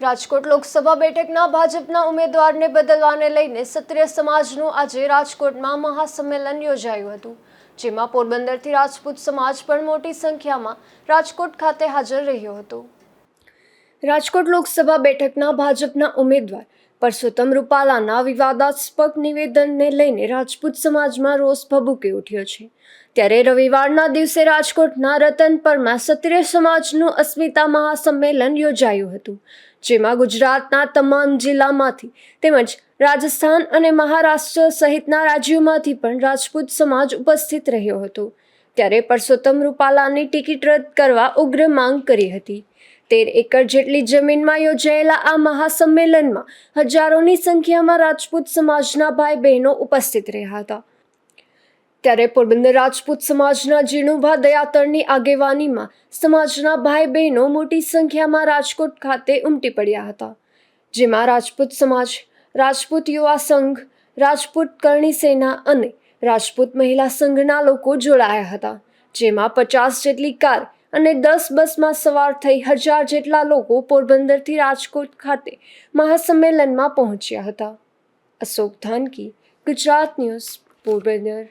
રાજકોટ લોકસભા બેઠકના ભાજપના ઉમેદવારને બદલવાને લઈને ક્ષત્રિય સમાજનું આજે રાજકોટમાં મહાસંમેલન યોજાયું હતું, જેમાં પોરબંદરથી રાજપૂત સમાજ પણ મોટી સંખ્યામાં રાજકોટ ખાતે હાજર રહ્યો હતો. રાજકોટ લોકસભા બેઠકના ભાજપના ઉમેદવાર પરસોત્તમ રૂપાલાના વિવાદાસ્પદ નિવેદનને લઈને રાજપૂત સમાજમાં રોષ ભભૂકી ઉઠ્યો છે. ત્યારે રવિવારના દિવસે રાજકોટના રતનપરમાં ક્ષત્રિય સમાજનું અસ્મિતા મહાસંમેલન યોજાયું હતું, જેમાં ગુજરાતના તમામ જિલ્લામાંથી તેમજ રાજસ્થાન અને મહારાષ્ટ્ર સહિતના રાજ્યોમાંથી પણ રાજપૂત સમાજ ઉપસ્થિત રહ્યો હતો. ત્યારે પરસોત્તમ રૂપાલાની ટિકિટ રદ કરવા ઉગ્ર માંગ કરી હતી. તેર એકર જેટલી જમીનમાં યોજાયેલા આ મહાસંમેલનમાં હજારોની સંખ્યામાં રાજપૂત સમાજના ભાઈ બહેનો ઉપસ્થિત રહ્યા હતા. ત્યારે પોરબંદર રાજપૂત સમાજના જીણુભા દયાતળની આગેવાનીમાં સમાજના ભાઈ બહેનો મોટી સંખ્યામાં રાજકોટ ખાતે ઉમટી પડ્યા હતા. જેમાં રાજપૂત સમાજ, રાજપૂત યુવા સંઘ, રાજપૂત કરણી સેના અને રાજપૂત મહિલા સંઘના લોકો જોડાયા હતા. જેમાં પચાસ જેટલી કાર અને દસ બસમાં સવાર થઈ હજાર જેટલા લોકો પોરબંદરથી રાજકોટ ખાતે મહાસંમેલનમાં પહોંચ્યા હતા. અશોક ધાનકી, ગુજરાત ન્યૂઝ, પોરબંદર.